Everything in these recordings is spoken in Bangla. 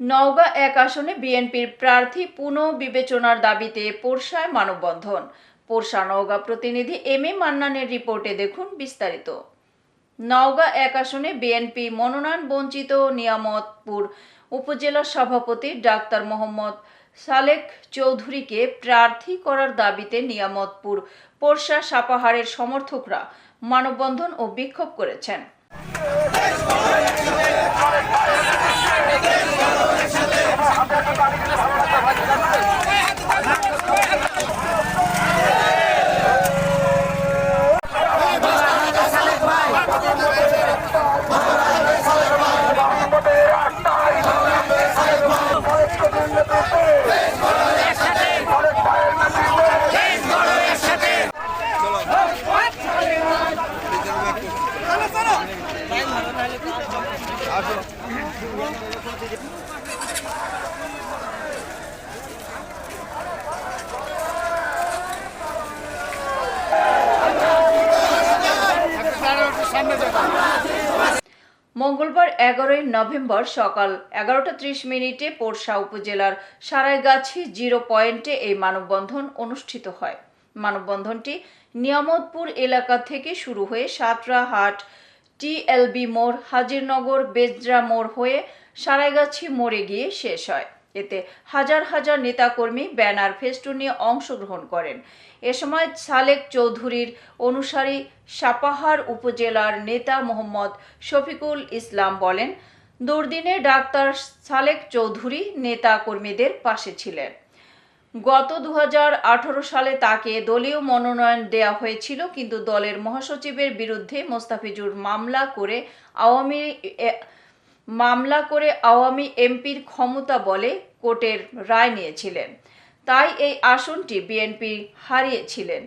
নওগাঁ এক আসনে বিএনপির প্রার্থী পুনঃবিবেচনার দাবিতে পোরশায় মানববন্ধন। পোরশা নওগাঁ প্রতিনিধি এম এ মান্নানের রিপোর্টে দেখুন বিস্তারিত। নওগাঁ এক আসনে বিএনপি মনোনয়ন বঞ্চিত নিয়ামতপুর উপজেলা সভাপতি ডাক্তার মোহাম্মদ সালেক চৌধুরীকে প্রার্থী করার দাবিতে নিয়ামতপুর পোরশা সাপাহারের সমর্থকরা মানববন্ধন ও বিক্ষোভ করেছেন। দেশ ভালো মঙ্গলবার এগারোই নভেম্বর সকাল এগারোটা ত্রিশ মিনিটে পোরশা উপজেলার সারাইগাছি জিরো পয়েন্টে এই মানববন্ধন অনুষ্ঠিত হয়। মানববন্ধনটি নিয়ামতপুর এলাকা থেকে শুরু হয়ে সাতরাহাট টিএলবি মোড়, হাজিরনগর, বেজরা মোড় হয়ে সারাইগাছি মোড়ে গিয়ে শেষ হয়। এতে হাজার হাজার নেতাকর্মী ব্যানার ফেস্টুন অংশগ্রহণ করেন। এ সময় সালেক চৌধুরীর অনুসারী সাপাহার উপজেলার নেতা মোহাম্মদ শফিকুল ইসলাম বলেন, দুর্দিনে ডাক্তার সালেক চৌধুরী নেতা কর্মীদের পাশে ছিলেন। গত দু হাজার আঠারো সালে তাকে দলীয় মনোনয়ন দেয়া হয়েছিল, কিন্তু দলের মহাসচিবের বিরুদ্ধে মোস্তাফিজুর মামলা করে আওয়ামী মামলা করে আওয়ামী এমপির ক্ষমতা বলে কোর্টের রায় নিয়েছিলেন। তাই এই আসনটি বিএনপি হারিয়েছিলেন।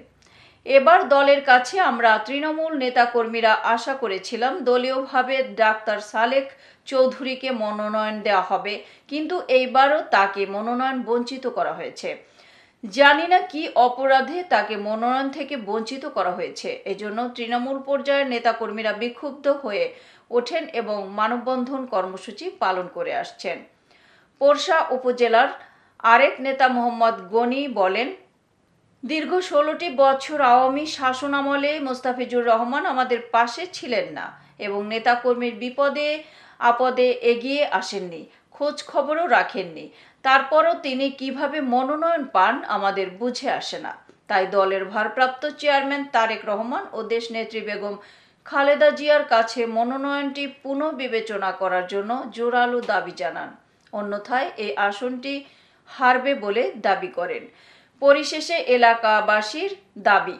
এবার দলের কাছে আমরা তৃণমূল নেতাকর্মীরা আশা করেছিলাম দলীয়ভাবে ডাক্তার সালেক চৌধুরীকে মনোনয়ন দেওয়া হবে, কিন্তু এইবারও তাকে মনোনয়ন বঞ্চিত করা হয়েছে। জানি না কি অপরাধে তাকে মনোনয়ন থেকে বঞ্চিত করা হয়েছে। এজন্য তৃণমূল পর্যায়ের নেতাকর্মীরা বিক্ষুব্ধ হয়ে ওঠেন এবং মানববন্ধন কর্মসূচি পালন করে আসছেন। পোরশা উপজেলার আরেক নেতা মোহাম্মদ গনি বলেন দীর্ঘ ষোলোটি বছর আওয়ামী শাসনামলে মোস্তাফিজুর রহমান আমাদের পাশে ছিলেন না এবং নেতাকর্মীর বিপদে, আপদে এগিয়ে আসেননি, খোঁজ খবরও রাখেননি। তারপরও তিনি কীভাবে মনোনয়ন পান আমাদের বুঝে আসে না। তাই দলের ভারপ্রাপ্ত চেয়ারম্যান তারেক রহমান ও দেশনেত্রী বেগম খালেদা জিয়ার কাছে মনোনয়নটি পুনঃবিবেচনা করার জন্য জোরালো দাবি জানান। অন্যথায় এই আসনটি হারবে বলে দাবি করেন। পরিশেষে এলাকাবাসীর দাবি।